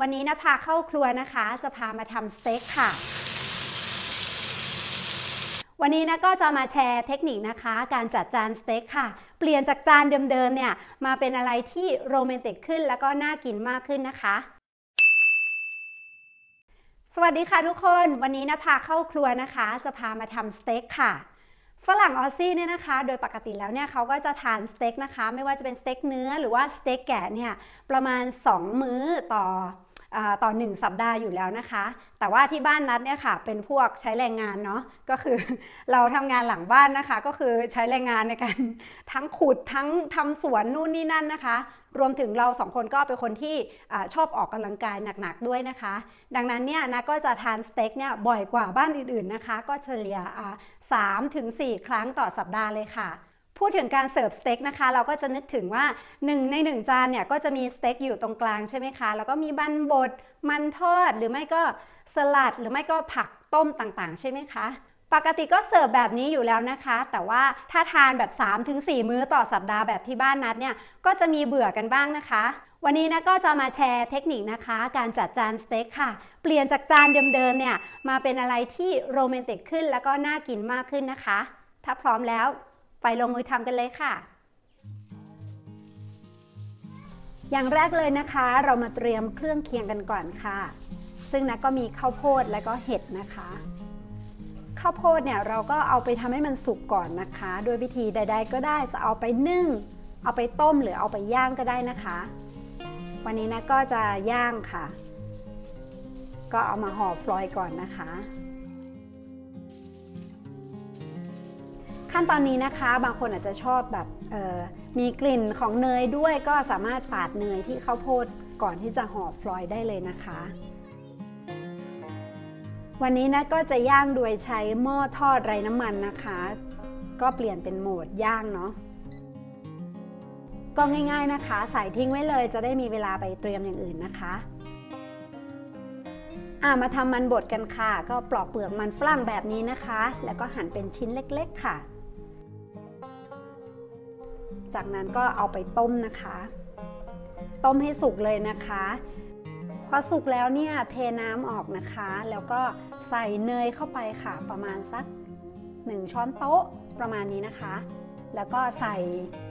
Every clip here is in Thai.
วันนี้นะพาเข้าครัวนะคะ จะพามาทำสเต็กค่ะ วันนี้นะก็จะมาแชร์เทคนิคนะคะ การจัดจานสเต็กค่ะ เปลี่ยนจากจานเดิมๆเนี่ยมาเป็นอะไรที่โรแมนติกขึ้นแล้วก็น่ากินมากขึ้นนะคะ สวัสดีค่ะทุกคนวันนี้นะพาเข้าครัวนะคะ จะพามาทำสเต็กค่ะฝรั่งออซซี่เนี่ยนะคะ โดยปกติแล้วเนี่ยเขาก็จะทานสเต็กนะคะ ไม่ว่าจะเป็นสเต็กเนื้อหรือว่าสเต็กแกะเนี่ยประมาณ 2 มื้อต่อ ต่อ 1 สัปดาห์อยู่แล้วนะคะ แต่ว่าที่บ้านนัดเนี่ยค่ะ เป็นพวกใช้แรงงานเนาะก็คือเราทำงานหลังบ้านนะคะ ก็คือใช้แรงงานในการทั้งขุดทั้งทำสวนนู่นนี่นั่นนะคะ รวมถึงเราสองคนก็เป็นคนที่อชอบออกกำลังกายหนักๆด้วยนะคะ ดังนั้นเนี่ยนะก็จะทานสเต็กเนี่ยบ่อยกว่าบ้านอื่นๆนะคะ ก็เฉลี่ยสามถึงสี่ครั้งต่อสัปดาห์เลยค่ะ พูดถึงการเสิร์ฟสเต็กนะคะ เราก็จะนึกถึงว่า 1 ใน 1 จานเนี่ยก็จะมีสเต็กอยู่ตรงกลางใช่ไหมคะ แล้วก็มีบันบดมันทอดหรือไม่ก็สลัด หรือไม่ก็ผักต้มต่างๆ ใช่ไหมคะ ปกติก็เสิร์ฟแบบนี้อยู่แล้วนะคะ แต่ว่าถ้าทานแบบ 3-4 มื้อต่อสัปดาห์แบบที่บ้านนัดเนี่ยก็จะมีเบื่อกันบ้างนะคะวันนี้นะก็จะมาแชร์เทคนิคนะคะ การจัดจานสเต็กค่ะ เปลี่ยนจากจานเดิมๆเนี่ยมาเป็นอะไรที่โรแมนติกขึ้นแล้วก็น่ากินมากขึ้นนะคะ ถ้าพร้อมแล้ว ไปลงมือทำกันเลยค่ะ อย่างแรกเลยนะคะ เรามาเตรียมเครื่องเคียงกันก่อนค่ะ ซึ่งนะก็มีข้าวโพดและก็เห็ดนะคะข้าวโพดเนี่ยเราก็เอาไปทำให้มันสุกก่อนนะคะ โดยวิธีใด ๆ ก็ได้จะเอาไปนึ่ง เอาไปต้มหรือเอาไปย่างก็ได้นะคะ วันนี้นะก็จะย่างค่ะ ก็เอามาห่อฟลอยก่อนนะคะ ขั้นตอนนี้นะคะบางคนอาจจะชอบแบบมีกลิ่นของเนยด้วยก็สามารถปาดเนยที่ข้าวโพดก่อนที่จะห่อฟลอยล์ได้เลยนะคะ วันนี้นะก็จะย่างโดยใช้หม้อทอดไร้น้ำมันนะคะ ก็เปลี่ยนเป็นโหมดย่างเนาะก็ง่าย ๆนะคะ ใส่ทิ้งไว้เลยจะได้มีเวลาไปเตรียมอย่างอื่นนะคะอ่ามาทำมันบดกันค่ะ ก็ปลอกเปลือกมันฝรั่งแบบนี้นะคะ แล้วก็หั่นเป็นชิ้นเล็ก ๆ ค่ะ จากนั้นก็เอาไปต้มนะคะ ต้มให้สุกเลยนะคะ พอสุกแล้วเนี่ยเทน้ำออกนะคะ แล้วก็ใส่เนยเข้าไปค่ะ ประมาณสัก 1 ช้อนโต๊ะประมาณนี้นะคะ แล้วก็ใส่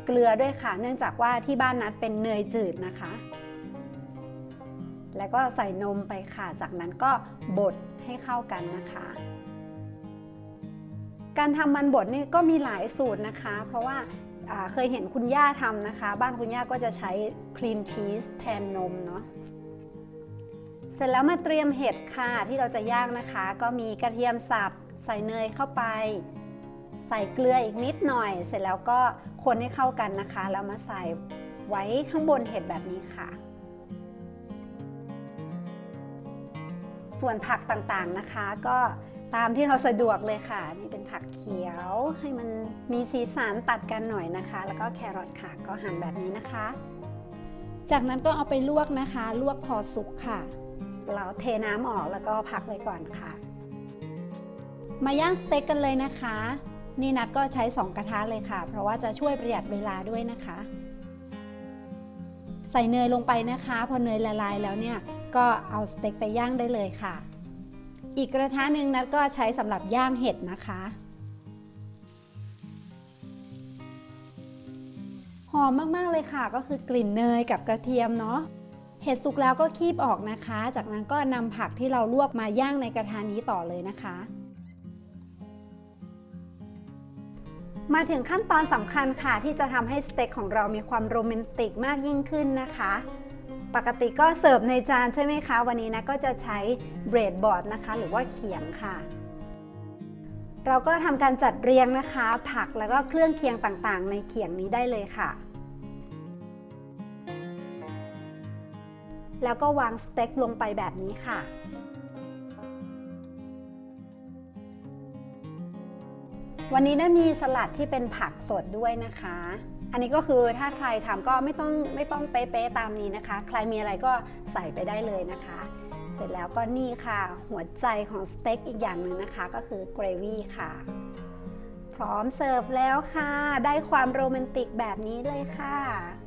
เกลือด้วยค่ะ เนื่องจากว่าที่บ้านนัดเป็นเนยจืดนะคะ แล้วก็ใส่นมไปค่ะ จากนั้นก็บดให้เข้ากันนะคะการทำมันบดนี่ก็มีหลายสูตรนะคะ เพราะว่า เคยเห็นคุณย่าทำนะคะ บ้านคุณย่าก็จะใช้ครีมชีสแทนนมเนาะเสร็จแล้วมาเตรียมเห็ดค่ะที่เราจะย่างนะคะ ก็มีกระเทียมสับใส่เนยเข้าไป ใส่เกลืออีกนิดหน่อย เสร็จแล้วก็คนให้เข้ากันนะคะแล้วมาใส่ไว้ข้างบนเห็ดแบบนี้ค่ะ ส่วนผักต่างๆนะคะก็ ตามที่เราสะดวกเลยค่ะ นี่เป็นผักเขียวให้มันมีสีสันตัดกันหน่อยนะคะ แล้วก็แครอทค่ะก็หั่นแบบนี้นะคะ จากนั้นก็เอาไปลวกนะคะ ลวกพอสุกค่ะ เราเทน้ำออกแล้วก็พักไว้ก่อนค่ะ มาย่างสเต็กกันเลยนะคะ นี่นัดก็ใช้ 2 กระทะเลยค่ะ เพราะว่าจะช่วยประหยัดเวลาด้วยนะคะ ใส่เนยลงไปนะคะ พอเนยละลายแล้วเนี่ยก็เอาสเต็กไปย่างได้เลยค่ะ อีกกระทะหนึ่งนัดก็ใช้สำหรับย่างเห็ดนะคะ หอมมาก ๆ เลยค่ะ ก็คือกลิ่นเนยกับกระเทียมเนาะเห็ดสุกแล้วก็คีบออกนะคะ จากนั้นก็นำผักที่เราลวกมาย่างในกระทะนี้ต่อเลยนะคะ มาถึงขั้นตอนสำคัญค่ะ ที่จะทำให้สเต็กของเรามีความโรแมนติกมากยิ่งขึ้นนะคะ ปกติก็เสิร์ฟในจานใช่ไหมคะ วันนี้นะก็จะใช้เบรดบอร์ดนะคะ หรือว่าเขียงค่ะ เราก็ทำการจัดเรียงนะคะ ผักแล้วก็เครื่องเคียงต่างๆ ในเขียงนี้ได้เลยค่ะ แล้วก็วางสเต็กลงไปแบบนี้ค่ะวันนี้ได้มีสลัดที่เป็นผักสดด้วยนะคะ อันนี้ก็คือถ้าใครทำก็ไม่ต้องไม่ต้องเป๊ะๆตามนี้นะคะ ใครมีอะไรก็ใส่ไปได้เลยนะคะ เสร็จแล้วก็นี่ค่ะ หัวใจของสเต็กอีกอย่างหนึ่งนะคะ ก็คือเกรวี่ค่ะ พร้อมเสิร์ฟแล้วค่ะ ได้ความโรแมนติกแบบนี้เลยค่ะ